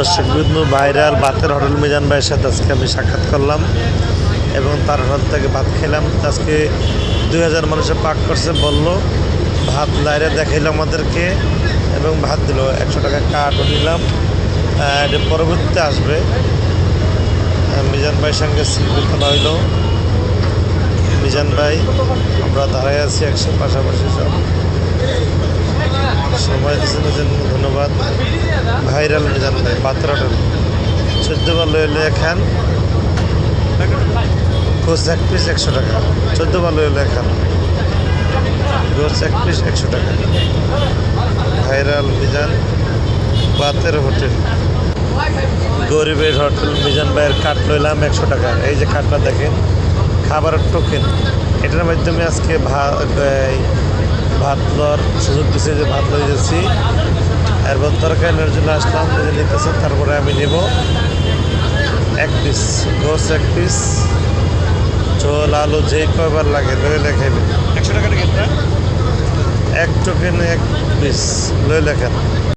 দর্শক বিন্দু ভাইরাল ভাতের হোটেল মিজান ভাইয়ের সাথে আজকে আমি সাক্ষাৎ করলাম এবং তার হোটেল থেকে ভাত খেলাম। আজকে দুই হাজার মানুষের পাক করছে, বলল, ভাত লাইরে দেখাইল আমাদেরকে এবং ভাত দিল। একশো টাকা কার্ডও নিলাম। এটা পরবর্তীতে আসবে। মিজান ভাইয়ের সঙ্গে সিলফি তোলা হইল। মিজান ভাই, আমরা দাঁড়ায় আছি একশো পাশাপাশি সব। সময় দিচ্ছেন জন্য ধন্যবাদ। ভাইরাল মিজান ভাই পাত্র চোদ্দ বার লইলে খান। গোস এক পিস একশো টাকা। চোদ্দ বার লইলে খান। গোস এক পিস একশো টাকা। ভাইরাল মিজান, বাতের হোটেল। গরিবের হোটেল মিজান ভাইয়ের কাঠ লইলাম একশো টাকা। এই যে কাঠটা দেখেন, খাবারের টোকেন এটার মাধ্যমে আজকে ভা ভাত লওয়ার সুযোগ দিচ্ছে যে ভাত লয়ে যাচ্ছি। এরপর তরকারি নেওয়ার জন্য আসলাম নিজে নিতেছে তারপরে আমি নেব। এক পিস গোস এক পিস ঝোল আলু যেই কয়বার লাগে লইলে খাইবে। একশো টাকা এক টোকেন এক পিস লইলে খান